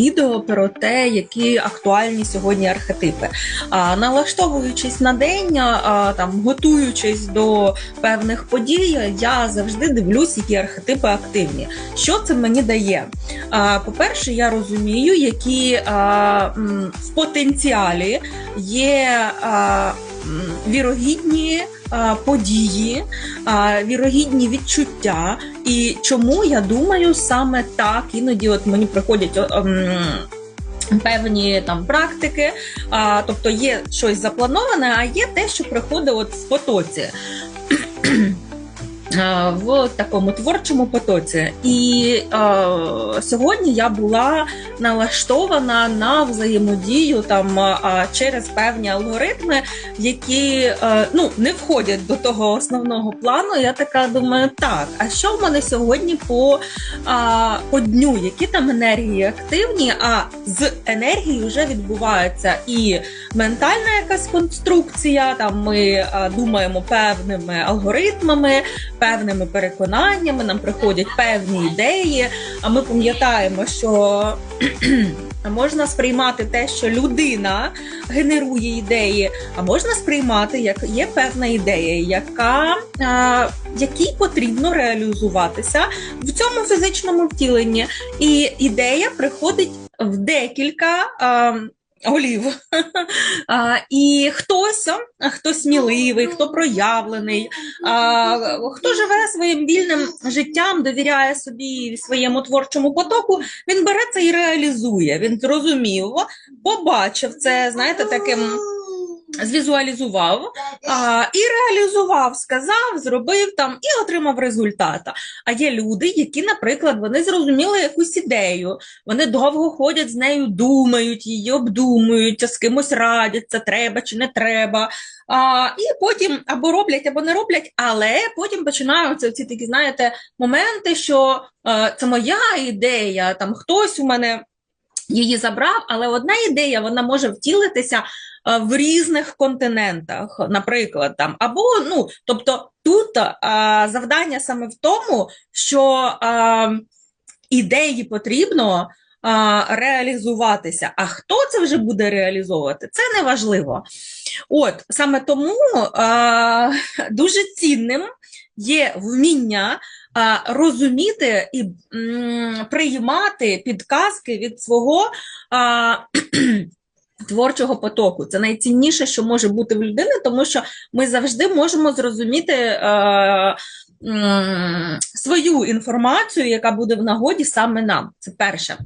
Відео про те, які актуальні сьогодні архетипи. А, налаштовуючись на день, а, там готуючись до певних подій, я завжди дивлюсь, які архетипи активні. Що це мені дає? А, по-перше, я розумію, які а, в потенціалі є а, вірогідні. Події, вірогідні відчуття, і чому я думаю саме так іноді, от мені приходять ем, певні там практики, а, тобто є щось заплановане, а є те, що приходить от в потоці. А, В такому творчому потоці, і е, сьогодні я була налаштована на взаємодію там через певні алгоритми, які е, ну не входять до того основного плану. Я така думаю, так, а що в мене сьогодні по, а, по дню? Які там енергії активні? А з енергії вже відбувається і ментальна якась конструкція. Там ми а, думаємо певними алгоритмами, певними переконаннями. Нам приходять певні ідеї. А ми пам'ятаємо, що можна сприймати те, що людина генерує ідеї, а можна сприймати, як є певна ідея, яка, а, якій потрібно реалізуватися в цьому фізичному втіленні. І ідея приходить в декілька. А, Голів. А, і хтось, хто сміливий, хто проявлений, а, хто живе своїм вільним життям, довіряє собі своєму творчому потоку, він бере це і реалізує. Він зрозумів, побачив це, знаєте, таким звізуалізував а, і реалізував, сказав, зробив там і отримав результата. А є люди, які, наприклад, вони зрозуміли якусь ідею, вони довго ходять з нею, думають її, обдумують, з кимось радяться, треба чи не треба. А, і потім або роблять, або не роблять, але потім починаються ці такі, знаєте, моменти, що е, це моя ідея, там хтось у мене її забрав, але одна ідея вона може втілитися в різних континентах, наприклад, там або ну, тобто тут е, завдання саме в тому, що е, ідеї потрібно. е, Реалізуватися, а хто це вже буде реалізовувати, це не важливо. От саме тому е, дуже цінним є вміння а, розуміти і приймати підказки від свого а, творчого потоку. Це найцінніше, що може бути в людини, тому що ми завжди можемо зрозуміти. е, е, Свою інформацію, яка буде в нагоді саме нам, це перше.